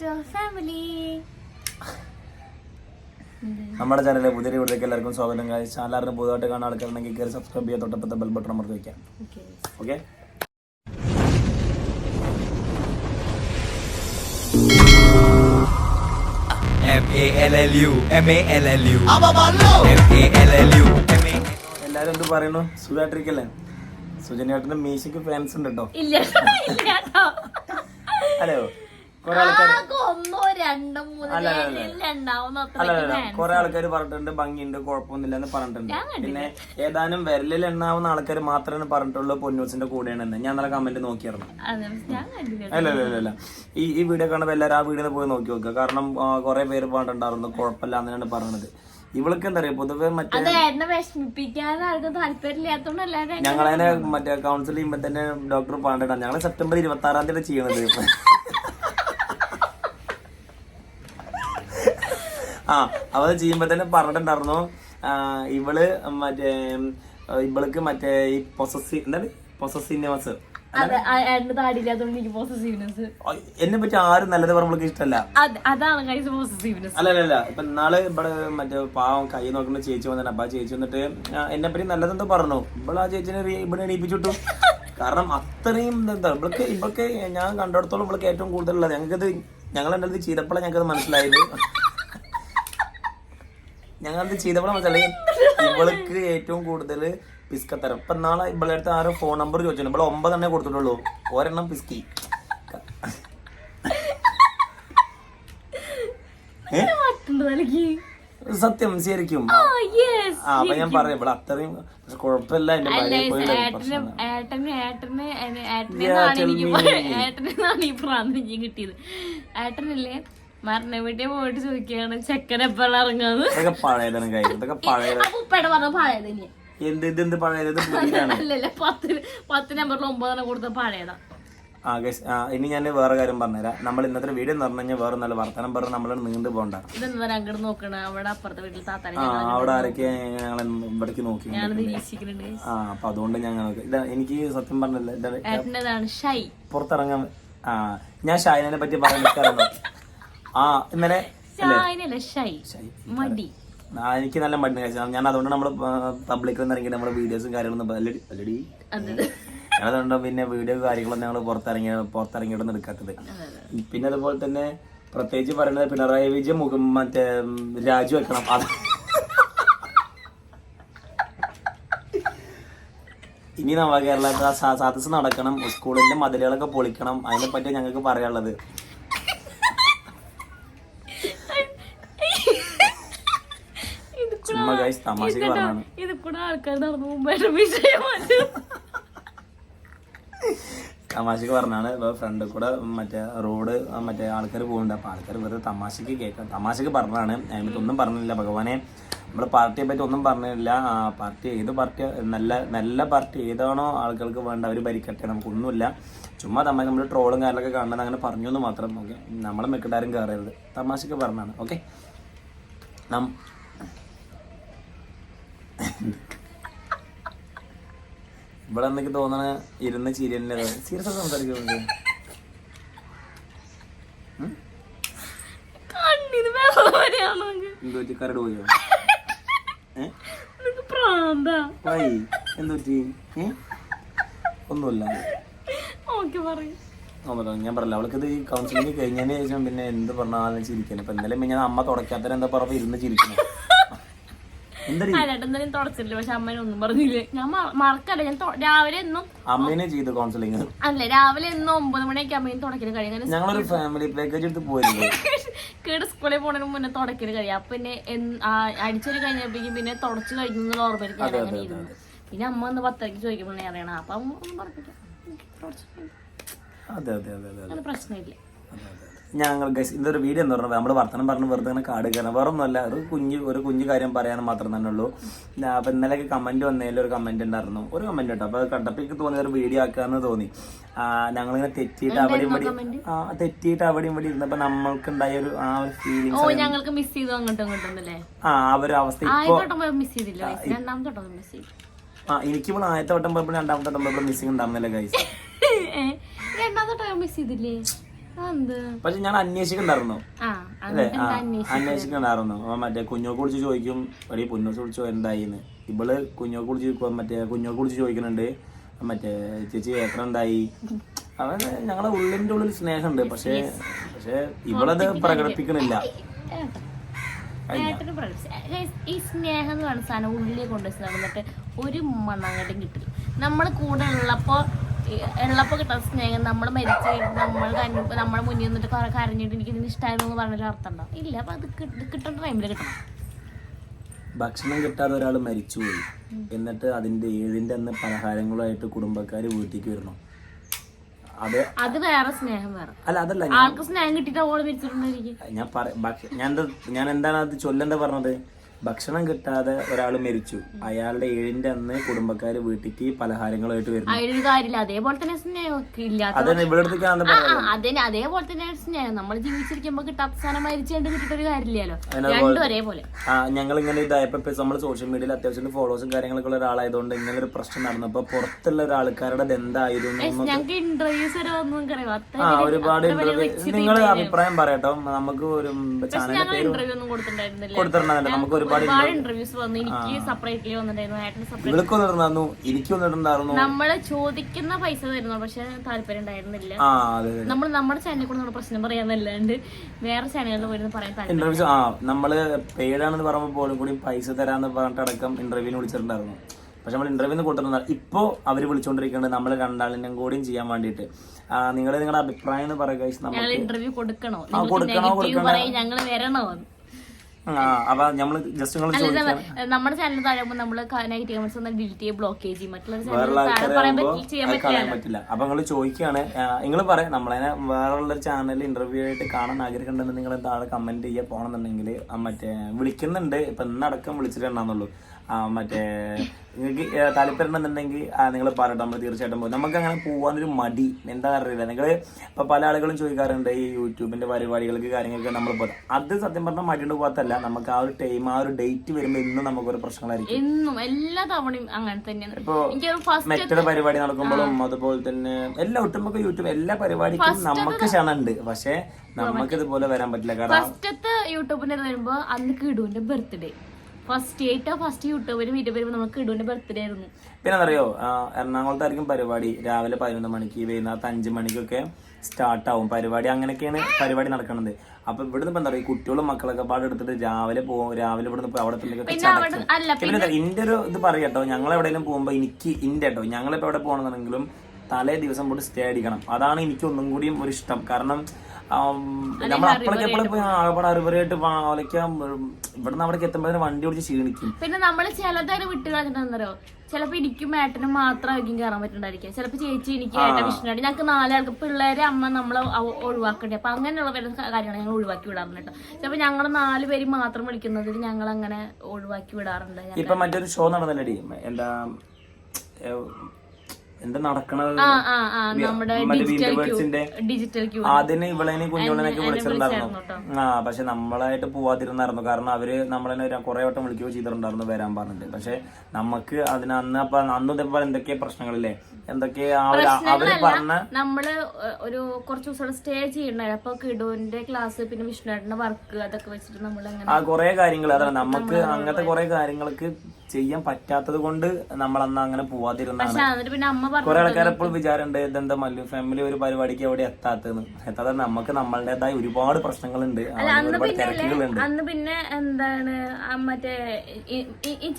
To family നമ്മുടെ ചാനലിലെ പുതിയ വീട്ടിലേക്ക് എല്ലാവർക്കും സ്വാഗതം കാര്യം ചാനലിന് പുതുതായിട്ട് കാണാൻ ആൾക്കാരുണ്ടെങ്കിൽ കയറി സബ്സ്ക്രൈബ് ചെയ്യാൻ തൊട്ടപ്പത്തെ ബെൽ ബട്ടൺ അമർത്തി വയ്ക്കാം ഓക്കെ എല്ലാരും എന്ത് പറയുന്നു? സുഖമായിട്ടിരിക്കല്ലേ സുജനേട്ടന്റെ മീശയ്ക്ക് ഫാൻസ് ഉണ്ട് കേട്ടോ. ഹലോ. കുറെ ആൾക്കാർ ആകെ ഒന്നോ രണ്ടോ മൂന്നോ അല്ല, അല്ല, അല്ല. എല്ലാം ഉണ്ടാവുന്ന അല്ല അത്രയ്ക്ക് അല്ല. fans. കുറെ ആൾക്കാർ പറഞ്ഞിട്ടുണ്ട് ഭംഗിയുണ്ട് കുഴപ്പമൊന്നുമില്ല എന്ന് പറഞ്ഞിട്ടുണ്ട്. പിന്നെ ഏതാനും വിരലിൽ എണ്ണാവുന്ന ആൾക്കാർ മാത്രമേ പറഞ്ഞിട്ടുള്ളൂ പൊന്നൂസിന്റെ കൂടെയാണെന്ന്. ഞാൻ നല്ല കമന്റ് നോക്കിയായിരുന്നു. അതെ, ഞാൻ കണ്ടില്ല. അല്ല അല്ല അല്ല, അല്ല. ഈ ഈ വീഡിയോ കാണുമ്പോൾ എല്ലാവരും ആ വീഡിയോ പോയി നോക്കി നോക്കുക. കാരണം കുറെ പേര് പറഞ്ഞിട്ടുണ്ടായിരുന്നു കുഴപ്പമില്ല എന്നാണ് പറഞ്ഞത്. ഇവൾക്ക് എന്താ പറയാ പൊതുവെ മറ്റേ അത് എന്നെ വിഷമിപ്പിക്കാൻ ആർക്കും താല്പര്യമില്ലാത്തോണ്ട് എല്ലാരും ഞങ്ങളതിനെ മറ്റേ കൗൺസിൽ ചെയ്യുമ്പോ തന്നെ ഡോക്ടർ പറഞ്ഞിട്ടാണ് ഞങ്ങൾ സെപ്റ്റംബർ ഇരുപത്തി ആറാം തീയതി ചെയ്യണത്? ആ അവ ചെയ്യുമ്പോ തന്നെ പറഞ്ഞിട്ടുണ്ടായിരുന്നു. ഇവൾ മറ്റേ ഇവൾക്ക് മറ്റേ ഈ പൊസസീവ് എന്താണ്? പൊസസീവ്നെസ് എന്റെ എന്നെ പറ്റി ആരും നല്ലത് പറഞ്ഞു ഇഷ്ടമല്ല. അതാണ് കൈസ് പോസസീവ്നെസ് അല്ല അല്ല അല്ല. ഇപ്പൊ നാളെ ഇവിടെ മറ്റേ പാവം കൈ നോക്കുന്ന ചേച്ചി വന്നിട്ട് അപ്പൊ ചേച്ചി വന്നിട്ട് എന്നെ പറ്റി നല്ലതെന്തോ പറഞ്ഞു. ഇവിടെ ആ ചേച്ചിനെ ഇവിടെ എണീപ്പിച്ചിട്ടു കാരണം അത്രയും എന്താ ഇവൾക്ക് ഇവൾക്ക് ഞാൻ കണ്ടിടത്തോളം ഇവൾക്ക് ഏറ്റവും കൂടുതലുള്ളത്. ഞങ്ങൾക്കത് ഞങ്ങൾ എന്റെ അടുത്ത് ചെയ്തപ്പോഴാണ് ഞങ്ങൾക്കത് മനസ്സിലായത്. ഞങ്ങളത് ചെയ്തപ്പോഴാണ് മനസ്സിലായി ഇവൾക്ക് ഏറ്റവും കൂടുതൽ പിസ്കത്തരം ഇപ്പൊ നാളെ ഇവളുടെ അടുത്ത് ആരോ ഫോൺ നമ്പർ ചോദിച്ചു ഇവിടെ ഒമ്പതെണ്ണേ കൊടുത്തിട്ടുള്ളൂ. ഒരെണ്ണം പിസ്കി. സത്യം ശരിക്കും. ആ അപ്പൊ ഞാൻ പറയാം. ഇവിടെ അത്രയും കുഴപ്പമില്ല എന്റെ ഭാര്യ കിട്ടിയത്. ഏട്ടനല്ലേ? മരണ പോയിട്ട് ചോദിക്കുകയാണ് ചെക്കൻ എപ്പോഴാണ് ഇറങ്ങാന്ന് ഇതൊക്കെ പഴയതാണ് കാര്യം ഇതൊക്കെ പഴയത് അപ്പൊ ഉപ്പയുടെ പറഞ്ഞ തന്നെയാ. എന്ത് ഇത് എന്ത് പഴയത്? ഇത് പുതിയതാണ്. അല്ലല്ല പത്ത് പത്ത് നമ്പറിൽ ഒമ്പതെണ്ണം കൊടുത്ത പഴയതാ. ആ ഇനി ഞാൻ വേറെ കാര്യം പറഞ്ഞുതരാം. നമ്മൾ ഇന്നത്തെ വീഡിയോ എന്ന് പറഞ്ഞു കഴിഞ്ഞാൽ വേറെ നല്ല വർത്തമാനം പറഞ്ഞ് നമ്മൾ നീണ്ടു പോകണ്ട ഇതെന്താ അങ്ങോട്ട് നോക്കണ? അവിടെ അപ്പുറത്തെ വീട്ടിൽ താത്താനെ ആ അവിടെ ആരൊക്കെ ഞങ്ങൾ ഇവിടേക്ക് നോക്കി ആ അപ്പൊ അതുകൊണ്ട് ഞങ്ങൾ ഇതാ എനിക്ക് സത്യം പറഞ്ഞില്ല. ഷൈ. പുറത്തിറങ്ങാൻ ആ ഞാൻ ഷൈനെ പറ്റി പറയാൻ നിൽക്കാറുണ്ടോ ആ ഇന്നലെ മടി. എനിക്ക് നല്ല മടി കഴിച്ചാൽ ഞാൻ അതുകൊണ്ട് നമ്മൾ പബ്ലിക്കിൽ നിന്ന് ഇറങ്ങി നമ്മുടെ വീഡിയോസും കാര്യങ്ങളൊന്നും അല്ലടി അതുകൊണ്ട് പിന്നെ വീഡിയോ കാര്യങ്ങളൊന്നും ഞങ്ങൾ പുറത്തിറങ്ങി പുറത്തിറങ്ങിയിട്ടൊന്നും എടുക്കാത്തത്. പിന്നെ അതുപോലെ തന്നെ പ്രത്യേകിച്ച് പറയുന്നത് പിണറായി വിജയൻ മുഖം മറ്റേ രാജു വെക്കണം. അത് ഇനി നമ്മളെ കേരള സദസ് നടക്കണം. സ്കൂളിന്റെ മതിലുകളൊക്കെ പൊളിക്കണം. അതിനെ പറ്റി ഞങ്ങൾക്ക് പറയാനുള്ളത്. ഗൈസ് തമാശക്ക് പറഞ്ഞാണ്. കൂടെ ആൾക്കാർ നടന്നു മുമ്പായിട്ട് വിഷയം മാറ്റും തമാശക്ക് പറഞ്ഞാണ്. ഇപ്പൊ ഫ്രണ്ട് കൂടെ മറ്റേ റോഡ് മറ്റേ ആൾക്കാർ പോകുന്നുണ്ട് അപ്പൊ ആൾക്കാർ വെറുതെ തമാശക്ക് കേൾക്കാം തമാശക്ക് പറഞ്ഞാണ് അതിനകത്ത് ഒന്നും പറഞ്ഞില്ല. ഭഗവാനെ നമ്മൾ പാർട്ടിയെ പറ്റി ഒന്നും പറഞ്ഞില്ല. ആ പാർട്ടി ഏത് പാർട്ടി നല്ല നല്ല പാർട്ടി ഏതാണോ ആൾക്കാർക്ക് വേണ്ട അവർ ഭരിക്കട്ടെ നമുക്കൊന്നുമില്ല. ചുമ്മാ തമാശ നമ്മൾ ട്രോളും കാര്യങ്ങളൊക്കെ കാണുന്നത് അങ്ങനെ പറഞ്ഞു എന്ന് മാത്രം ഓക്കെ നമ്മളെ മെക്കിട്ടാരും കയറരുത് തമാശക്ക് പറഞ്ഞാണ് ഓക്കെ നം ഇവിടെ എന്തൊക്കെ തോന്നണ ഇരുന്ന് ചിരിയല്ലേ സീരിയസ് ആയിട്ട് സംസാരിക്കുന്നുണ്ട് കരട് പോയോ? വൈ ഒന്നുമില്ല. ഞാൻ പറഞ്ഞ അവൾക്ക് ഇത് കൗൺസിലിംഗ് കഴിഞ്ഞതിന് ശേഷം പിന്നെ എന്ത് പറഞ്ഞാലും ചിരിക്കണം ഇപ്പൊ എന്തായാലും ഞാൻ അമ്മ തുടക്കാത്തതിന് എന്താ പറഞ്ഞ ഇരുന്ന് ചിരിക്കണം അല്ലേട്ടെന്തായാലും തുടച്ചില്ല പക്ഷെ അമ്മ ഒന്നും പറഞ്ഞില്ലേ. ഞാൻ മറക്കല്ല ഞാൻ രാവിലെ എന്നും അമ്മേനെ ചെയ്തു കൗൺസിലിംഗ് അല്ല രാവിലെ എന്നും ഒമ്പത് മണിയൊക്കെ അമ്മയും തുടക്കൽ കഴിയും. ഞങ്ങളൊരു ഫാമിലി പാക്കേജ് എടുത്ത് പോയിരുന്നു. കേട് സ്കൂളിൽ പോണതിന് മുന്നേ തുടക്കൽ കഴിയും. അപ്പൊ പിന്നെ അടിച്ചൊരു കഴിഞ്ഞപ്പോഴേക്കും പിന്നെ തുടച്ചു കഴിഞ്ഞു എന്നുള്ള ഓർമ്മയിലേക്ക് ഞാൻ അങ്ങനെ ഇരുന്നു പിന്നെ അമ്മ ഒന്ന് പത്തേക്ക് ചോദിക്കുമ്പോൾ അറിയണം അപ്പൊ അമ്മ ഒന്നും പറഞ്ഞില്ല. തുടച്ചു അതെ അതെ അതെ അതെ പ്രശ്നമില്ല. ഞങ്ങൾ ഗൈസ് ഇതൊരു വീഡിയോ എന്ന് പറഞ്ഞാൽ നമ്മൾ വർത്തമാനം പറഞ്ഞ് വെറുതെ ഇങ്ങനെ കാട് കയറണം വേറെ ഒന്നുമല്ല ഒരു കുഞ്ഞ് ഒരു കുഞ്ഞു കാര്യം പറയാൻ മാത്രം തന്നെ ഉള്ളൂ. അപ്പം ഇന്നലെയൊക്കെ കമന്റ് വന്നതിൽ ഒരു കമന്റ് ഉണ്ടായിരുന്നു. ഒരു കമന്റ് കേട്ടോ അപ്പോൾ അത് കണ്ടപ്പോൾ എനിക്ക് തോന്നിയ ഒരു വീഡിയോ ആക്കാമെന്ന് തോന്നി. ഞങ്ങളിങ്ങനെ തെറ്റിയിട്ട് അവിടെ ഇവിടെ ആ തെറ്റിയിട്ട് അവിടെ ഇവിടെ ഇരുന്നപ്പോൾ നമ്മൾക്ക് ഉണ്ടായ ഒരു ആ ഒരു ഓ ഞങ്ങൾക്ക് മിസ് ചെയ്തു അങ്ങോട്ടും ഇങ്ങോട്ടും ആ ആ ഒരു അവസ്ഥ ഇപ്പോൾ മിസ് ചെയ്തില്ല guys. രണ്ടാമത്തെ വട്ടം മിസ് ചെയ്തു. ആ എനിക്കിപ്പോൾ ആദ്യത്തെ വട്ടം പോയപ്പോൾ രണ്ടാമത്തെ വട്ടം പോയപ്പോൾ മിസ്സിംഗ് ഉണ്ടാവുന്നില്ല ഗൈസ് രണ്ടാമത്തെ മിസ് ചെയ്തില്ലേ? പക്ഷെ ഞാൻ അന്വേഷിക്കണ്ടായിരുന്നു അല്ലേ? അന്വേഷിക്കണ്ടായിരുന്നു മറ്റേ കുഞ്ഞോ വിളിച്ച് ചോദിക്കും എടീ പുന്നോ വിളിച്ചോ എന്തായിന്ന്? ഇവൾ കുഞ്ഞോ വിളിച്ച് മറ്റേ കുഞ്ഞോ വിളിച്ച് ചോദിക്കുന്നുണ്ട് മറ്റേ ചേച്ചി ഏക്കർ എന്തായി? അവൻ ഞങ്ങളെ ഉള്ളിന്റെ ഉള്ളിൽ സ്നേഹമുണ്ട്. പക്ഷേ പക്ഷെ ഇവളത് പ്രകടിപ്പിക്കണില്ല ഈ സ്നേഹം എന്ന് പറയുന്ന സാധനം ഉള്ളിൽ കൊണ്ടുവച്ച് നടന്നിട്ട് ഒരു മണങ്ങടും കിട്ടില്ല. നമ്മൾ കൂടെ ഉള്ളപ്പോ ഈ ഉള്ളപ്പോ കിട്ടാത്ത സ്നേഹം നമ്മൾ മരിച്ചു നമ്മൾ കഞ്ഞു നമ്മുടെ മുന്നിൽ നിന്നിട്ട് കുറെ കരഞ്ഞിട്ട് എനിക്ക് ഇതിന് ഇഷ്ടമായിരുന്നു എന്ന് പറഞ്ഞൊരു അർത്ഥം ഉണ്ടാവും ഇല്ല അപ്പൊ അത് കിട്ട- കിട്ടേണ്ട ടൈമിൽ കിട്ടണം. ഭക്ഷണം കിട്ടാതെ ഒരാൾ മരിച്ചുപോയി. എന്നിട്ട് അതിന്റെ ഏഴിന്റെ അന്ന് പലഹാരങ്ങളുമായിട്ട് കുടുംബക്കാർ വീട്ടിലേക്ക് വരണം അത് അത് വേറെ സ്നേഹം വേറെ. അല്ല അതല്ല ആൾക്ക് സ്നേഹം കിട്ടിയിട്ട് ഓൾ മരിച്ചിട്ടുണ്ടായിരിക്കും ഞാൻ ഞാൻ എന്താ ഞാൻ എന്താണ് അത് ചൊല്ലണ്ട പറഞ്ഞത്? ഭക്ഷണം കിട്ടാതെ ഒരാൾ മരിച്ചു. അയാളുടെ ഏഴിന്റെ അന്ന് കുടുംബക്കാര് വീട്ടിക്ക് പലഹാരങ്ങളായിട്ട് വരുന്നു. കാര്യമില്ല. അതേപോലെ തന്നെ സ്നേഹമൊക്കെ ഇല്ലാത്ത അതന്നെ ഇവിടെ അതിന് അതേപോലെ തന്നെ സ്നേഹം. നമ്മൾ ജീവിച്ചിരിക്കുമ്പോ കിട്ടാത്ത സാധനം മരിച്ചു കണ്ട് കിട്ടിയിട്ടൊരു കാര്യമില്ലല്ലോ. രണ്ടും ഒരേപോലെ. ആ ഞങ്ങൾ ഇങ്ങനെ ഇതായപ്പോ നമ്മൾ സോഷ്യൽ മീഡിയയിൽ അത്യാവശ്യം ഫോളോസും കാര്യങ്ങളൊക്കെ ഉള്ള ഒരാളായതുകൊണ്ട് ഇങ്ങനെ ഒരു പ്രശ്നം നടന്നപ്പോ പുറത്തുള്ള ഒരാൾക്കാരുടെ ഇത് എന്തായിരുന്നു ഞങ്ങൾക്ക് ഇന്റർവ്യൂസ് വരെ അത്ര ആ ഒരുപാട് ഇന്റർവ്യൂ നിങ്ങൾ അഭിപ്രായം പറയട്ടോ. നമുക്ക് ഒരു ചാനലിന്റെ പേര് ഒന്നും കൊടുത്തിട്ടുണ്ടായിരുന്നില്ല. നമുക്ക് ഒരുപാട് ഒരുപാട് ഇന്റർവ്യൂസ് വന്നു. എനിക്ക് സെപ്പറേറ്റ്ലി വന്നിട്ടുണ്ടായിരുന്നു. ഏട്ടന് സെപ്പറേറ്റ് ഇവൾക്ക് വന്നിട്ടുണ്ടായിരുന്നു. എനിക്ക് വന്നിട്ടുണ്ടായിരുന്നു. നമ്മൾ ചോദിക്കുന്ന പൈസ തരുന്നു പക്ഷെ താല്പര്യം ഉണ്ടായിരുന്നില്ല. നമ്മൾ നമ്മുടെ ചാനലിൽ കൂടെ നമ്മുടെ പ്രശ്നം പറയാന്നല്ലാണ്ട് വേറെ ചാനലുകളിൽ പോയിരുന്നു പറയാൻ താല്പര്യം ഇന്റർവ്യൂ ആ നമ്മൾ പേടാണെന്ന് പറയുമ്പോൾ പോലും കൂടി പൈസ തരാന്ന് പറഞ്ഞിട്ട് അടക്കം ഇന്റർവ്യൂവിന് വിളിച്ചിട്ടുണ്ടായിരുന്നു. പക്ഷെ നമ്മൾ ഇന്റർവ്യൂന്ന് കൊടുത്തിട്ടുണ്ട് ഇപ്പോ അവർ വിളിച്ചുകൊണ്ടിരിക്കുന്നത് നമ്മൾ രണ്ടാളിനും കൂടിയും ചെയ്യാൻ വേണ്ടിയിട്ട്. നിങ്ങൾ നിങ്ങളുടെ അഭിപ്രായം എന്ന് പറയുക ഇന്റർവ്യൂ കൊടുക്കണോ? കൊടുക്കണോ, കൊടുക്കണോ? ഞങ്ങൾ വരണോ? അപ്പൊ നമ്മൾ ജസ്റ്റ് നമ്മുടെ ചാനൽ താഴെ നമ്മൾ നെഗറ്റീവ് കമന്റ്സ് ഡിലീറ്റ് ചെയ്ത് ബ്ലോക്ക് ചെയ്യും മറ്റുള്ള ചാനൽ പറ്റില്ല. അപ്പൊ നിങ്ങൾ ചോദിക്കുകയാണ് നിങ്ങൾ പറയാം നമ്മളതിനെ വേറുള്ള ചാനലിൽ ഇന്റർവ്യൂ ആയിട്ട് കാണാൻ ആഗ്രഹമുണ്ടെന്ന് നിങ്ങൾ താഴെ കമന്റ് ചെയ്യാൻ പോകണമെന്നുണ്ടെങ്കിൽ മറ്റേ വിളിക്കുന്നുണ്ട് ഇപ്പൊ ഇന്നടക്കം വിളിച്ചിട്ടുണ്ടാകുന്നുള്ളൂ മറ്റേ നിങ്ങൾക്ക് താല്പര്യമുണ്ടെന്നുണ്ടെങ്കിൽ നിങ്ങൾ പറയട്ടെ നമ്മൾ തീർച്ചയായിട്ടും പോകും നമുക്ക് അങ്ങനെ പോകാനൊരു മടി. എന്താ അറിയില്ല. നിങ്ങൾ ഇപ്പൊ പല ആളുകളും ചോദിക്കാറുണ്ട് ഈ യൂട്യൂബിന്റെ പരിപാടികൾക്ക് കാര്യങ്ങൾക്ക് നമ്മൾ പോകും അത് സത്യം പറഞ്ഞാൽ മടിയുണ്ട് പോകത്തല്ല നമുക്ക് ആ ഒരു ടൈം ആ ഒരു ഡേറ്റ് വരുമ്പോൾ ഇന്നും നമുക്കൊരു പ്രശ്നങ്ങളായിരിക്കും. എന്നും എല്ലാ തവണയും അങ്ങനെ തന്നെയാണ്. ഇപ്പൊ മറ്റൊരു പരിപാടി നടക്കുമ്പോഴും അതുപോലെ തന്നെ എല്ലാ ഒട്ടുമൊക്കെ യൂട്യൂബ് എല്ലാ പരിപാടിക്കും നമുക്ക് ക്ഷണുണ്ട് പക്ഷേ നമുക്ക് ഇതുപോലെ വരാൻ പറ്റില്ല. കാരണം ഫസ്റ്റത്തെ യൂട്യൂബിന്റെ വരുമ്പോ അന്ന് കിടുവിന്റെ ബർത്ത്ഡേ ഫസ്റ്റ് ഏറ്റവും ഫസ്റ്റ് യൂട്യൂബിലും വരുമ്പോ നമുക്ക് ഇടുവിന്റെ ബർത്ത്ഡേ ആയിരുന്നു. പിന്നെ അറിയോ എറണാകുളത്തായിരിക്കും പരിപാടി. രാവിലെ പതിനൊന്ന് മണിക്ക് വൈകുന്നേരത്ത് അഞ്ച് മണിക്കൊക്കെ സ്റ്റാർട്ട് ആവും. പരിപാടി അങ്ങനെയൊക്കെയാണ് പരിപാടി നടക്കുന്നത് അപ്പൊ ഇവിടുന്ന് എന്താ പറയുക കുട്ടികളും മക്കളൊക്കെ പാടെ എടുത്തിട്ട് രാവിലെ പോകും രാവിലെ ഇവിടുന്ന് അവിടെ പിന്നെ ഇന്റെ ഒരു ഇത് പറയട്ടോ ഞങ്ങൾ എവിടെയെങ്കിലും പോകുമ്പോ എനിക്ക് ഇന്റെ കേട്ടോ ഞങ്ങളിപ്പോ എവിടെ പോകണമെന്നുണ്ടെങ്കിലും തലേ ദിവസം പോയിട്ട് സ്റ്റേ അടിക്കണം. അതാണ് എനിക്ക് ഒന്നും കൂടിയും ഒരു ഇഷ്ടം. കാരണം നമ്മൾ പോയി ആകപ്പാട് അറിവരായിട്ട് ഒലയ്ക്കാൻ ഇവിടുന്ന് അവിടേക്ക് എത്തുമ്പോഴത്തേന് വണ്ടി ഓടിച്ച് ക്ഷീണിക്കും. പിന്നെ നമ്മൾ ചിലതൊരു വിട്ട് കളഞ്ഞിട്ടുണ്ടോ ചിലപ്പോ എനിക്കും ഏട്ടനും മാത്രമായിരിക്കും കയറാൻ പറ്റുന്നുണ്ടായിരിക്കും ചിലപ്പോ ചേച്ചി എനിക്ക് ഏട്ടൻ വിഷ്ണുണ്ട് ഞങ്ങൾക്ക് നാലാൾക്ക് പിള്ളേരെ അമ്മ നമ്മളെ ഒഴിവാക്കണ്ടേ അപ്പൊ അങ്ങനെയുള്ള കാര്യങ്ങൾ ഞങ്ങൾ ഒഴിവാക്കി വിടാറുണ്ട് കേട്ടോ. ചിലപ്പോ ഞങ്ങൾ നാല് പേര് മാത്രം വിളിക്കുന്നതിൽ ഞങ്ങൾ അങ്ങനെ ഒഴിവാക്കി വിടാറുണ്ട്. ഇപ്പൊ മറ്റൊരു ഷോ നടന്നല്ലടി. എന്താ എന്താ നടക്കണത്? ഡിജിറ്റൽ ക്യൂ അതിന് ഇവളേനെ കുഞ്ഞോളനൊക്കെ വിളിച്ചിട്ടുണ്ടായിരുന്നു. ആ പക്ഷെ നമ്മളായിട്ട് പോവാതിരുന്നായിരുന്നു. കാരണം അവർ നമ്മളെ കുറെ വട്ടം വിളിക്കുകയോ ചെയ്തിട്ടുണ്ടായിരുന്നു വരാൻ പറഞ്ഞിട്ട്. പക്ഷെ നമുക്ക് അതിന് അന്ന് അപ്പൊ അന്ന് ഇതേപോലെ എന്തൊക്കെ പ്രശ്നങ്ങളില്ലേ? എന്തൊക്കെ അവർ പറഞ്ഞ നമ്മൾ ഒരു കുറച്ച് ദിവസം സ്റ്റേ ചെയ്യണ്ടായിരുന്നു. അപ്പൊ കിഡുവിന്റെ ക്ലാസ് പിന്നെ വിഷ്ണുവേട്ടന്റെ വർക്ക് അതൊക്കെ വെച്ചിട്ട് നമ്മൾ ആ കുറെ കാര്യങ്ങൾ അതാണ്. നമുക്ക് അങ്ങനത്തെ കുറെ കാര്യങ്ങൾക്ക് ചെയ്യാൻ പറ്റാത്തത് കൊണ്ട് നമ്മൾ അന്ന് അങ്ങനെ പോവാതിരുന്നാണ് പിന്നെ അമ്മ കുറെ ആൾക്കാർ എപ്പോഴും വിചാരമുണ്ട് ഇതെന്താ മല്ലു ഫാമിലി ഒരു പരിപാടിക്ക് എവിടെ എത്താത്തെന്ന് എത്താതെ നമുക്ക് നമ്മളുടേതായ ഒരുപാട് പ്രശ്നങ്ങളുണ്ട്. ആ, ഒരുപാട് തിരക്കുകളുണ്ട്. അന്ന് പിന്നെ എന്താണ് മറ്റേ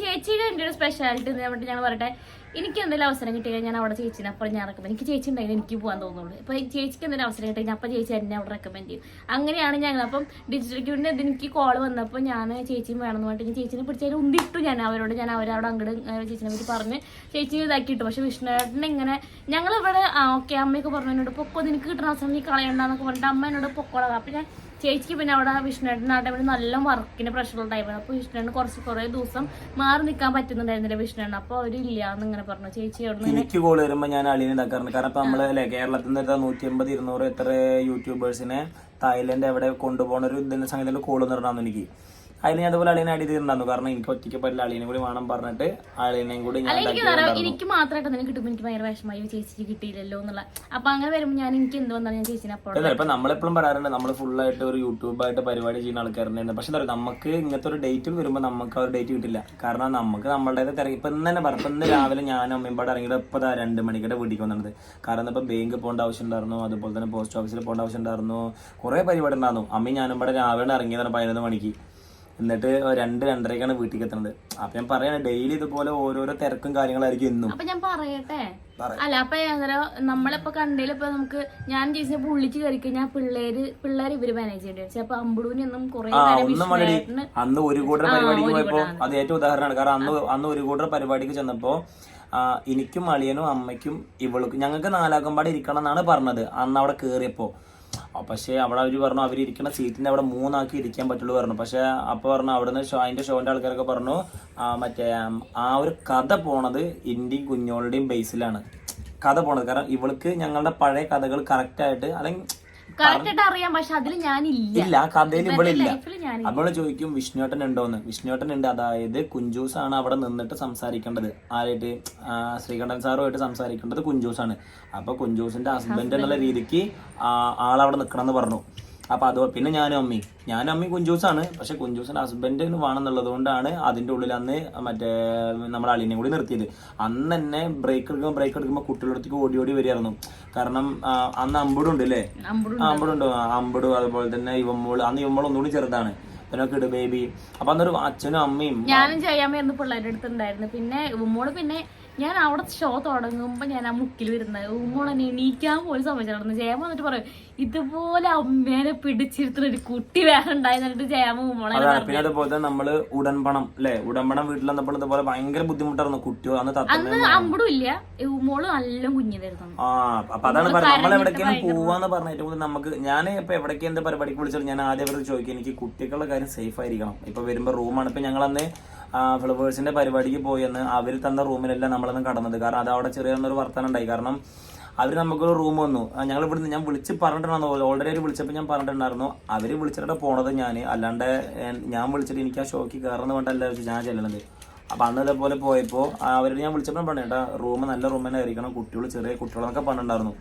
ചേച്ചിയുടെ എന്റെ ഒരു സ്പെഷ്യാലിറ്റി ഞാൻ പറയട്ടെ. എനിക്ക് എന്തെങ്കിലും അവസരം കിട്ടിയാൽ ഞാൻ അവിടെ ചേച്ചിനെ അപ്പുറം ഞാൻ റെക്കമെൻഡ് എനിക്ക് ചേച്ചി ഉണ്ടെങ്കിൽ എനിക്ക് പോകാൻ തോന്നുള്ളൂ. അപ്പൊ ചേച്ചിക്ക് എന്തെങ്കിലും അവസരം കിട്ടിയാൽ അപ്പോൾ ചേച്ചി എന്നെ അവിടെ റെക്കമെൻഡ് ചെയ്യും. അങ്ങനെയാണ് ഞങ്ങൾ. അപ്പം ഡിജിറ്റൽ ക്യൂവിന്റെ ഇത് എനിക്ക് കോൾ വന്നപ്പോൾ ഞാൻ ചേച്ചിയും വേണമെന്ന് പറഞ്ഞിട്ട് ഞാൻ ചേച്ചിനെ പിടിച്ചതിൽ ഉണ്ടിട്ടു ഞാൻ അവരോട് ഞാൻ അവരവിടെ അങ്ങോട്ട് ചേച്ചിനെ പറ്റി പറഞ്ഞ് ചേച്ചി ഇതാക്കിയിട്ടു. പക്ഷെ വിഷ്ണുവേട്ടൻ ഇങ്ങനെ ഞങ്ങൾ ഇവിടെ ആ ഓക്കെ അമ്മയൊക്കെ പറഞ്ഞു എന്നോട് പൊക്കോ നിനക്ക് കിട്ടുന്ന അവസരം നീ കളയണ്ടെന്നൊക്കെ പറഞ്ഞിട്ട് അമ്മ എന്നോട് പൊക്കോളാം. അപ്പം ഞാൻ ചേച്ചിക്ക് പിന്നെ അവിടെ വിഷ്ണുവേട്ടൻ ആ ടൈമിൽ നല്ല വർക്കിന് പ്രഷർ ഉണ്ടായിരുന്നു. അപ്പോൾ വിഷ്ണുവേട്ടൻ കുറച്ച് കുറേ ദിവസം മാറി നിൽക്കാൻ പറ്റുന്നുണ്ടായിരുന്നില്ല വിഷ്ണുവേട്ടൻ അപ്പോൾ അവരില്ല എന്നിങ്ങനെ പറഞ്ഞു. ചേച്ചി എനിക്ക് കോൾ വരുമ്പോ ഞാൻ അളിയെ ഉണ്ടാക്കാറുണ്ട്. കാരണം ഇപ്പൊ നമ്മൾ അല്ലെ കേരളത്തിൽ നിന്ന് നൂറ്റി അമ്പത് ഇരുന്നൂറ് എത്ര യൂട്യൂബേഴ്സിനെ തായ്ലൻഡ് എവിടെ കൊണ്ടുപോകുന്ന ഒരു ഇതിന്റെ സംഗതിയിൽ കോൾ നിന്നിട്ടുണ്ടായിരുന്നു എനിക്ക്. അതിൽ ഞാൻ അതുപോലെ അളിയനെ ആഡ് ചെയ്തിട്ടുണ്ടായിരുന്നു. കാരണം എനിക്ക് ഒറ്റയ്ക്ക് പറ്റില്ല. അളിയനെ കൂടി വേണം പറഞ്ഞിട്ട് അളിയനെയും കൂടി ഞാൻ അല്ല എനിക്ക് മാത്രമായിട്ട് നിനക്ക് കിട്ടുമ്പോൾ എനിക്ക് ഭയങ്കര വിഷമായി ചേച്ചിക്ക് കിട്ടിയില്ലല്ലോ എന്നുള്ള അപ്പൊ അങ്ങനെ വരുമ്പോൾ ഞാൻ എനിക്ക് എന്ത് വന്നാലും ഞാൻ ചേച്ചിനെ അപ്പോൾ ഇപ്പൊ നമ്മളെപ്പോഴും പറയാറുണ്ട് നമ്മൾ ആയിട്ട് ഒരു യൂട്യൂബായിട്ട് പരിപാടി ചെയ്യുന്ന ആൾക്കാരുണ്ടായിരുന്നു. പക്ഷെ എന്താ പറയുക നമുക്ക് ഇങ്ങനത്തെ ഒരു ഡേറ്റിൽ വരുമ്പോൾ നമുക്ക് ആ ഒരു ഡേറ്റ് കിട്ടില്ല. കാരണം നമുക്ക് നമ്മളുടേത് തിരക്കി. ഇപ്പൊ ഇന്ന് തന്നെ പറഞ്ഞു ഇപ്പൊ ഇന്ന് രാവിലെ ഞാനും അമ്മയും പാടെ ഇറങ്ങിയത് ഇപ്പൊ ദാ രണ്ട് മണിക്കിടെ വീട്ടിൽ വന്നത്. കാരണം ഇപ്പൊ ബാങ്ക് പോകേണ്ട ആവശ്യം ഉണ്ടായിരുന്നു. അതുപോലെ തന്നെ പോസ്റ്റ് ഓഫീസിൽ പോകേണ്ട ആവശ്യം ഉണ്ടായിരുന്നു. കുറെ പരിപാടി ഉണ്ടായിരുന്നു. അമ്മയും ഞാനും പാടെ രാവിലെ ഇറങ്ങിയതാണ് പതിനൊന്ന് മണിക്ക്. എന്നിട്ട് രണ്ട് രണ്ടരക്കാണ് വീട്ടിൽ എത്തുന്നത് അപ്പൊ ഞാൻ പറയാണ് ഡെയിലി ഇതുപോലെ ഓരോരോ തിരക്കും കാര്യങ്ങളായിരിക്കും ഇന്നും. അപ്പൊ ഞാൻ പറയട്ടെ? അല്ല അപ്പൊ അങ്ങനെ നമ്മളിപ്പോ കണ്ടതിൽ ഇപ്പൊ നമുക്ക് ഞാൻ ചേച്ചി പുള്ളിച്ച് കയറി ഞാൻ പിള്ളേര് പിള്ളേര് ഇവർ മാനേജ് ചെയ്യേണ്ടി വരും. ഒന്നും അന്ന് ഒരു കൂട്ടർ പരിപാടിക്ക് പോയപ്പോ അത് ഏറ്റവും ഉദാഹരണമാണ്. കാരണം അന്ന് അന്ന് ഒരു കൂട്ടർ പരിപാടിക്ക് ചെന്നപ്പോ എനിക്കും അളിയനും അമ്മയ്ക്കും ഇവൾക്കും ഞങ്ങൾക്ക് നാലാക്കമ്പാടെ ഇരിക്കണം എന്നാണ് പറഞ്ഞത്. അന്ന് അവിടെ കേറിയപ്പോ. പക്ഷേ അവിടെ അവർ പറഞ്ഞു അവർ ഇരിക്കുന്ന സീറ്റിന്റെ അവിടെ മൂന്നാക്കി ഇരിക്കാൻ പറ്റുള്ളൂ പറഞ്ഞു. പക്ഷേ അപ്പോൾ പറഞ്ഞു അവിടുന്ന് ഷോ അതിന്റെ ഷോന്റെ ആൾക്കാരൊക്കെ പറഞ്ഞു മറ്റേ ആ ഒരു കഥ പോണത് ഇന്ത്യയും കുഞ്ഞോളുടെയും ബേസിലാണ് കഥ പോണത്. കാരണം ഇവൾക്ക് ഞങ്ങളുടെ പഴയ കഥകൾ കറക്റ്റ് ആയിട്ട് അല്ലെങ്കിൽ കറക്റ്റ് അറിയാം പക്ഷെ അതിൽ ഞാനില്ല. ഇല്ല കഥയിൽ ഇവളില്ല. ചോദിക്കും വിഷ്ണുട്ടൻ ഉണ്ടോന്ന് വിഷ്ണുട്ടൻ ഉണ്ട് അതായത് കുഞ്ചൂസ് ആണ് അവിടെ നിന്നിട്ട് സംസാരിക്കേണ്ടത്. ആരായിട്ട്? ശ്രീകണ്ഠൻ സാറുമായിട്ട് സംസാരിക്കേണ്ടത് കുഞ്ചൂസ് ആണ് അപ്പൊ കുഞ്ചൂസിന്റെ ഹസ്ബൻഡ് എന്നുള്ള രീതിക്ക് ആളവിടെ നിൽക്കണം എന്ന് പറഞ്ഞു. അപ്പൊ അത് പിന്നെ ഞാനും അമ്മി ഞാനും അമ്മി കുഞ്ചൂസാണ്. പക്ഷെ കുഞ്ചൂസിന്റെ ഹസ്ബൻഡ് വേണമെന്നുള്ളത് കൊണ്ടാണ് അതിന്റെ ഉള്ളിൽ അന്ന് മറ്റേ നമ്മുടെ അളിനെ കൂടി നിർത്തിയത്. അന്ന് തന്നെ ബ്രേക്ക് എടുക്കുമ്പോൾ ബ്രേക്ക് എടുക്കുമ്പോൾ കുട്ടികളുടെ അടുത്ത് ഓടി ഓടി വരികയായിരുന്നു. കാരണം അന്ന് അമ്പടുണ്ട് അല്ലേ അമ്പടുണ്ട് അമ്പടു അതുപോലെ തന്നെ യുവമോൾ അന്ന് ഇവമ്മോൾ ഒന്നുകൂടി ചെറുതാണ്. ബേബി അപ്പൊ അന്നൊരു അച്ഛനും അമ്മയും ഞാനും ചെയ്യാമെന്ന് പിള്ളേരുടെ അടുത്തുണ്ടായിരുന്നു പിന്നെ ഉമ്മോൾ പിന്നെ ഞാൻ അവിടെ ഷോ തുടങ്ങുമ്പോൾ ഞാൻ ആ മുക്കിൽ വരുന്നത് ഉമ്മോളെ എണീക്കാൻ പോലും സമ്മതിച്ചിട്ടുണ്ട് ജയമ വന്നിട്ട് പറയും ഇതുപോലെ അമ്മേനെ പിടിച്ചിരുത്തുന്ന ഒരു കുട്ടി വേറെ ഉണ്ടായിരുന്നിട്ട് ജയമ ഉമ്മോളെ പിന്നെ അതുപോലെ നമ്മൾ ഉടൻപണം അല്ലെ ഉടൻപണം വീട്ടിൽ വന്നപ്പോൾ ഇതുപോലെ ഭയങ്കര ബുദ്ധിമുട്ടായിരുന്നു കുട്ടികൾ അന്ന് അന്ന് അമ്പടും ഇല്ല. ഉമ്മോൾ നല്ല കുഞ്ഞിതായിരുന്നു ആ അപ്പൊ അതാണ് പറഞ്ഞത്. നമ്മൾ എവിടേക്കാണ് പോവാന്ന് പറഞ്ഞ ഏറ്റവും കൂടുതൽ നമുക്ക് ഞാൻ ഇപ്പൊ എവിടേക്ക് എന്ത് പരിപാടിക്ക് വിളിച്ചാലും ഞാൻ ആദ്യം അവരോട് ചോദിക്കും എനിക്ക് കുട്ടികളുടെ കാര്യം സേഫ് ആയിരിക്കണം. ഇപ്പൊ വരുമ്പോ റൂമാണ് ഇപ്പൊ ഞങ്ങൾ അന്ന് ഫ്ലവേഴ്സിന്റെ പരിപാടിക്ക് പോയെന്ന് അവർ തന്ന റൂമിലല്ല നമ്മളന്ന് കടന്നത്. കാരണം അത് അവിടെ ചെറിയ ഒരു വർത്തനം ഉണ്ടായി. കാരണം അവർ നമുക്കൊരു റൂം വന്നു. ഞങ്ങൾ ഇവിടുന്ന് ഞാൻ വിളിച്ച് പറഞ്ഞിട്ടുണ്ടായിരുന്നു. ഓൾറെഡി അവർ വിളിച്ചപ്പോൾ ഞാൻ പറഞ്ഞിട്ടുണ്ടായിരുന്നു. അവർ വിളിച്ചിട്ട് പോണത് ഞാൻ അല്ലാണ്ട് ഞാൻ വിളിച്ചിട്ട് എനിക്ക് ആ ഷോക്ക് കയറുന്ന കൊണ്ടല്ല ഞാൻ ചെല്ലണത്. അപ്പോൾ അന്ന് ഇതേപോലെ പോയപ്പോൾ അവരോട് ഞാൻ വിളിച്ചപ്പോൾ പറഞ്ഞു കേട്ടോ റൂം നല്ല റൂം തന്നെ ആയിരിക്കണം. കുട്ടികൾ ചെറിയ കുട്ടികളെന്നൊക്കെ പറഞ്ഞിട്ടുണ്ടായിരുന്നു.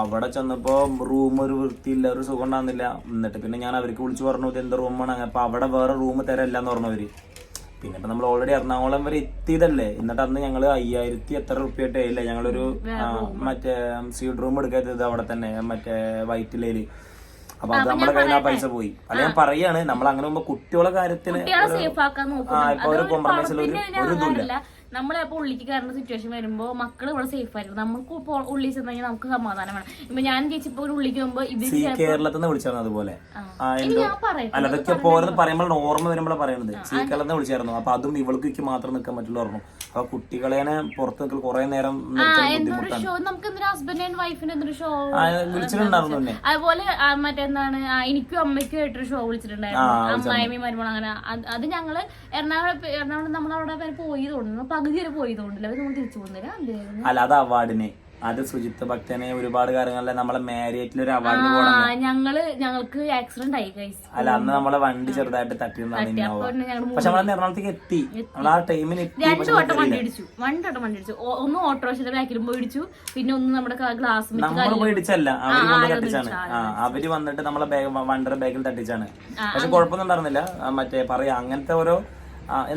അവിടെ ചെന്നപ്പോൾ റൂം ഒരു വൃത്തിയില്ല ഒരു സുഖം ഉണ്ടാകുന്നില്ല എന്നിട്ട് പിന്നെ ഞാൻ അവർക്ക് വിളിച്ച് പറഞ്ഞു ഇത് എന്ത് റൂമാണ്? അപ്പോൾ അവിടെ വേറെ റൂം തരല്ല എന്ന് പറഞ്ഞവര് പിന്നെ ഇപ്പൊ നമ്മൾ ഓൾറെഡി എറണാകുളം വരെ എത്തിയതല്ലേ? എന്നിട്ട് അന്ന് ഞങ്ങൾ അയ്യായിരത്തി എത്ര റുപ്യായിട്ട് ഇല്ല ഞങ്ങളൊരു മറ്റേ സീഡ് റൂം എടുക്കാത്തത് അവിടെ തന്നെ മറ്റേ വൈറ്റിലയിൽ അപ്പൊ അത് നമ്മുടെ കയ്യിൽ ആ പൈസ പോയി. അല്ല ഞാൻ പറയാണ് നമ്മൾ അങ്ങനെ കുട്ടികളെ കാര്യത്തിന് ആ ഇപ്പൊ ഒരു കോംപ്രമൈസിൽ ഒരു ഒരു ഇതുമില്ല നമ്മളിപ്പോ ഉള്ളിക്ക് കയറുന്ന സിറ്റുവേഷൻ വരുമ്പോൾ മക്കൾ ഇവിടെ സേഫ് ആയിരിക്കും. നമുക്ക് ഇപ്പോൾ ഉള്ളിൽ ചെന്നെങ്കിൽ നമുക്ക് സമാധാനം വേണം. ഇപ്പൊ ഞാൻ ചേച്ചി ഇപ്പോൾ ഉള്ളിക്ക് പോകുമ്പോ ഇത് കേരളത്തിൽ നിന്ന് വിളിച്ചായിരുന്നു അതുപോലെ? അതൊക്കെ പോലെ പറയുമ്പോൾ ഓർമ്മ വരുമ്പോൾ പറയുന്നത് സി കേരളത്തിൽ വിളിച്ചായിരുന്നു അപ്പൊ അതും ഇവൾക്ക് മാത്രം നിൽക്കാൻ പറ്റുള്ളൂ പറഞ്ഞു അപ്പൊ കുട്ടികളെ പുറത്ത് നിൽക്കൽ കുറെ നേരം വിളിച്ചിട്ടുണ്ടായിരുന്നു അതുപോലെ മറ്റെന്താണ്? എനിക്കും അമ്മയ്ക്കും ആയിട്ടൊരു ഷോ വിളിച്ചിട്ടുണ്ടായിരുന്നു. അമ്മായിമ്മയും മരുമോൾ അങ്ങനെ അത് ഞങ്ങൾ എറണാകുളം എറണാകുളം നമ്മൾ അവിടെ വരെ പോയി തോന്നുന്നു. പകുതി വരെ പോയി തോന്നുന്നില്ല അവർ നമ്മൾ തിരിച്ചു പോകുന്നില്ല എന്തായിരുന്നു അല്ല അത് അവാർഡിന്. അത് സുജിത്ത് ഭക്തനെ ഒരുപാട് കാര്യങ്ങളിലെ നമ്മളെ മാരിയേറ്റിൽ ഒരു അവാർഡിന് ആ പോകണം ഞങ്ങൾ ഞങ്ങൾക്ക് ആക്സിഡന്റ് ആയി കൈസ് അല്ല അന്ന് നമ്മളെ വണ്ടി ചെറുതായിട്ട് തട്ടി ഇന്നോവ. പിന്നെ ഞങ്ങൾ പക്ഷെ നമ്മളെ എറണാകുളത്തേക്ക് എത്തി. നമ്മൾ ആ ടൈമിന് എത്തി. രണ്ടു പക്ഷെ വട്ടം വണ്ടി ഇടിച്ചു. രണ്ട് വട്ടം വണ്ടി ഇടിച്ചു. ഒ- ഒന്ന് ഓട്ടോറിക്ഷയുടെ ബാക്കിലും പോയി ഇടിച്ചു. പിന്നെ ഒന്ന് നമ്മുടെ ഗ്ലാസ് നമ്മൾ പോയി ഇടിച്ചല്ല അവർ വന്ന് തട്ടിച്ചാണ് ആ അവർ വന്നിട്ട് നമ്മളെ ബാഗ് വണ്ടിയുടെ ബാഗിൽ തട്ടിച്ചാണ് പക്ഷെ കുഴപ്പമൊന്നും ഉണ്ടായിരുന്നില്ല. ആ, മറ്റേ പറയാ അങ്ങനത്തെ ഓരോ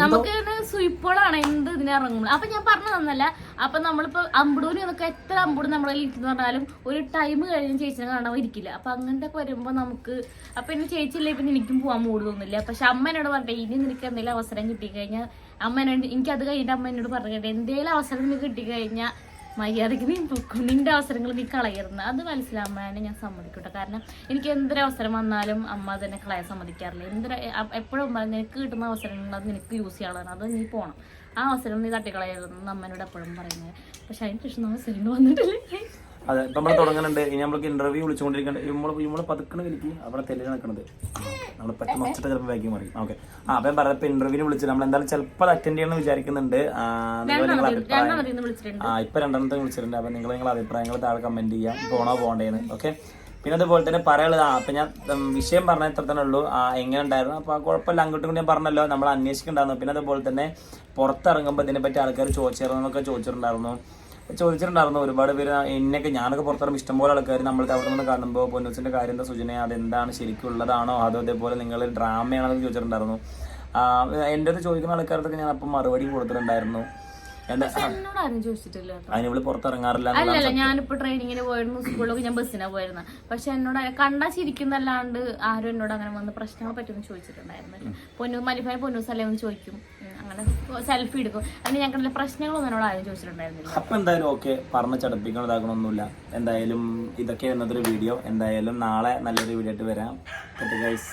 നമുക്ക് സുയിപ്പോളാണ് എന്ത് ഇതിന് ഇറങ്ങുമ്പോൾ അപ്പൊ ഞാൻ പറഞ്ഞു തന്നല്ല അപ്പൊ നമ്മളിപ്പോ അമ്പടൂന് നമുക്ക് എത്ര അമ്പൂട് നമ്മളെ ഇരിക്കുന്ന പറഞ്ഞാലും ഒരു ടൈം കഴിഞ്ഞ് ചേച്ചിനെ കാണാൻ ഇരിക്കില്ല. അപ്പൊ അങ്ങനത്തെ വരുമ്പോ നമുക്ക് അപ്പൊ എന്നെ ചേച്ചിയില്ലേ പിന്നെ എനിക്കും പോവാൻ മൂട് തോന്നില്ല പക്ഷെ അമ്മ എന്നോട് പറഞ്ഞേ ഇനി നിനക്ക് എന്തെങ്കിലും അവസരം കിട്ടിക്കഴിഞ്ഞാൽ അമ്മ എന്നോട് എനിക്ക് അത് കഴിഞ്ഞിട്ട് അമ്മ എന്നോട് പറഞ്ഞു എന്തെങ്കിലും അവസരം കിട്ടിക്കഴിഞ്ഞാൽ മര്യാദയ്ക്ക് നീ പൊക്കും നിന്റെ അവസരങ്ങൾ നീ കളയരുന്ന് അത് മനസ്സിലാമ്മേനെ ഞാൻ സമ്മതിക്കട്ടെ. കാരണം എനിക്ക് എന്തൊരു അവസരം വന്നാലും അമ്മ തന്നെ കളയാൻ സമ്മതിക്കാറില്ല. എന്തൊരു എപ്പോഴും നിനക്ക് കിട്ടുന്ന അവസരങ്ങൾ അത് നിനക്ക് യൂസ് ചെയ്യാനുള്ളതാണ്. അത് നീ പോകണം ആ അവസരം നീ തട്ടിക്കളയരുതെന്ന് അമ്മനോട് എപ്പോഴും പറയുന്നത്. പക്ഷെ അതിന് ശേഷം അവസരങ്ങൾ വന്നിട്ടില്ല? അതെ ഇപ്പൊ നമ്മൾ തുടങ്ങുന്നുണ്ട് ഇനി നമ്മൾക്ക് ഇന്റർവ്യൂ വിളിച്ചുകൊണ്ടിരിക്കുന്നുണ്ട് നമ്മൾ നമ്മൾ പതുക്കണ വിളിക്ക് അവിടെ തെല്ലിൽ നിൽക്കണത് നമ്മൾ പറ്റ മൊത്തത്തെ ചിലപ്പോൾ ബാക്കി മാറി ഓക്കെ ആ അപ്പം പറയാം ഇപ്പൊ ഇന്റർവ്യൂവിന് വിളിച്ച് നമ്മൾ എന്തായാലും ചിലപ്പോൾ അറ്റൻഡ് ചെയ്യണമെന്ന് വിചാരിക്കുന്നുണ്ട്. നിങ്ങൾ അഭിപ്രായം ആ ഇപ്പൊ രണ്ടെണ്ണത്തെ വിളിച്ചിട്ടുണ്ട്. അപ്പൊ നിങ്ങൾ നിങ്ങളുടെ അഭിപ്രായങ്ങൾ താഴെ കമന്റ് ചെയ്യാം. പോണോ പോണ്ടേന്ന് ഓക്കെ പിന്നെ അതുപോലെ തന്നെ പറയാനുള്ളത് ആ അപ്പൊ ഞാൻ വിഷയം പറഞ്ഞ ഇത്ര തന്നെ ഉള്ളൂ. ആ എങ്ങനെ ഉണ്ടായിരുന്നു? അപ്പൊ ആ കുഴപ്പമില്ല. അങ്ങോട്ടും ഇങ്ങോട്ടും ഞാൻ പറഞ്ഞല്ലോ. നമ്മൾ അന്വേഷിക്കണ്ടായിരുന്നു പിന്നെ അതുപോലെ തന്നെ പുറത്തിറങ്ങുമ്പോൾ ഇതിനെപ്പറ്റി ആൾക്കാർ ചോദിച്ചിരുന്നൊക്കെ ചോദിച്ചിട്ടുണ്ടായിരുന്നു. ചോദിച്ചിട്ടുണ്ടായിരുന്നു ഒരുപാട് പേര് എന്നൊക്കെ ഞാനൊക്കെ പുറത്തിറങ്ങുമ്പോൾ ഇഷ്ടംപോലെ ആൾക്കാർ നമ്മൾക്ക് അവിടെ നിന്ന് കാണുമ്പോൾ പൊന്നൂസിന്റെ കാര്യം എന്താ സൂചന അതെന്താണ് ശരിക്കുള്ളതാണോ? അതോ അതേപോലെ നിങ്ങൾ ഡ്രാമയാണെന്ന് ചോദിച്ചിട്ടുണ്ടായിരുന്നു. എന്റെ അടുത്ത് ചോദിക്കുന്ന ആൾക്കാർക്ക് ഞാൻ അപ്പം മറുപടി കൊടുത്തിട്ടുണ്ടായിരുന്നു. അതിനുള്ളിൽ പുറത്തിറങ്ങാറില്ല അല്ലല്ല ഞാനിപ്പോ ട്രെയിനിങ്ങിന് പോയിരുന്നു സ്കൂളിലൊക്കെ ഞാൻ ബസ്സിനാ പോയിരുന്നത് പക്ഷെ എന്നോട് കണ്ടാ ചിരിക്കുന്നല്ലാണ്ട് ആരും എന്നോട് അങ്ങനെ വന്ന് പ്രശ്നങ്ങളെ പറ്റുമെന്ന് ചോദിച്ചിട്ടുണ്ടായിരുന്നു പൊന്നു മലിഫായ പൊന്നൂസ് അല്ലേ ചോദിക്കും. അങ്ങനെ സെൽഫി എടുക്കും. അതിന് ഞങ്ങളുടെ പ്രശ്നങ്ങളൊന്നും എന്നോട് ആരും ചോദിച്ചിട്ടുണ്ടായിരുന്നില്ല. അപ്പൊ എന്തായാലും ഓക്കെ പറഞ്ഞ് ചടപ്പിക്കണതാകണമൊന്നുമില്ല എന്തായാലും ഇതൊക്കെ എന്നതൊരു വീഡിയോ എന്തായാലും നാളെ നല്ലൊരു വീഡിയോ ആയിട്ട് വരാം. ഗൈസ്